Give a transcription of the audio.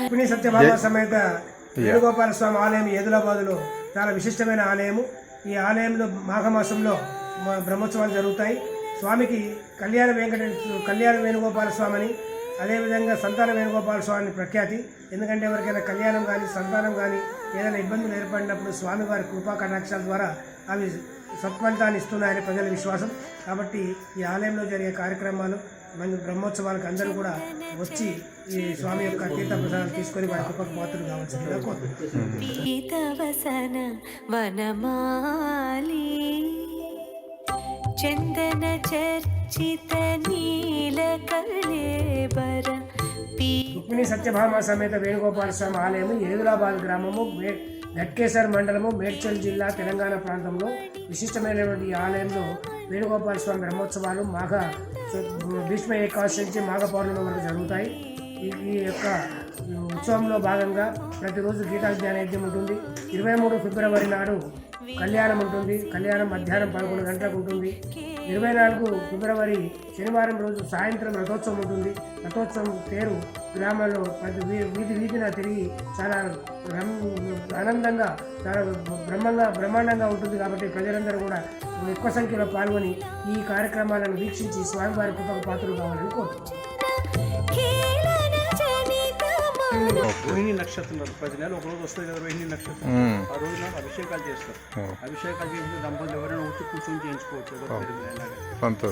రుక్మిణి సత్యభామ సమేత వేణుగోపాల స్వామి ఆలయం ఏదులాబాదులో చాలా విశిష్టమైన ఆలయము. ఈ ఆలయంలో మాఘమాసంలో బ్రహ్మోత్సవాలు జరుగుతాయి. స్వామికి కళ్యాణ వెంకట కళ్యాణ వేణుగోపాల స్వామిని అదేవిధంగా సంతాన వేణుగోపాల స్వామిని ప్రఖ్యాతి. ఎందుకంటే ఎవరికైనా కళ్యాణం కానీ సంతానం కానీ ఏదైనా ఇబ్బందులు ఏర్పడినప్పుడు స్వామివారి కృపా కటాక్షాల ద్వారా అవి సత్ఫలితాన్ని ఇస్తున్నాయని ప్రజల విశ్వాసం. కాబట్టి ఈ ఆలయంలో జరిగే కార్యక్రమాలు మన బ్రహ్మోత్సవాలకు అందరూ కూడా వచ్చి ఈ స్వామి యొక్క తీర్థ ప్రసాదాలు తీసుకొని వారి కృపకు పాత్రలు కావాల్సిందిగా కోరుతున్నాను పీతవసన వనమాలి చందన చర్చిత నీల రుక్మిణి సత్యభామ సమేత వేణుగోపాల స్వామి ఆలయము ఏదులాబాద్ గ్రామము మే మండలము మేడ్చల్ జిల్లా తెలంగాణ ప్రాంతంలో విశిష్టమైనటువంటి ఈ ఆలయంలో వేణుగోపాల స్వామి బ్రహ్మోత్సవాలు మాఘ భీష్మ ఏకాదశి నుంచి మాఘ పౌర్ణమి వరకు జరుగుతాయి. ఈ యొక్క ఉత్సవంలో భాగంగా ప్రతిరోజు గీతా జ్ఞానయజ్ఞం ఉంటుంది. ఇరవై మూడు ఫిబ్రవరి నాడు కళ్యాణం ఉంటుంది. కళ్యాణం మధ్యాహ్నం పదకొండు గంటలకు ఉంటుంది. ఇరవై నాలుగు ఫిబ్రవరి శనివారం రోజు సాయంత్రం రథోత్సవం ఉంటుంది. రథోత్సవం తేరు గ్రామంలో ప్రతి వీధి వీధిన తిరిగి చాలా ఆనందంగా చాలా బ్రహ్మంగా బ్రహ్మాండంగా ఉంటుంది కాబట్టి ప్రజలందరూ కూడా ఎక్కువ సంఖ్యలో పాల్గొని ఈ కార్యక్రమాలను వీక్షించి స్వామివారి కృపకు పాత్రలు కావాలని కోరుతున్నాను రోహిణి నక్షత్రం ప్రతి నెల ఒక రోజు వస్తుంది కదా రోహిణి నక్షత్రం. ఆ రోజు నాడు అభిషేకాలు చేస్తారు. అభిషేకాలు చేసిన దంపతులు ఎవరైనా వచ్చి కూర్చొని చేయించుకోవచ్చు. సంతోషం.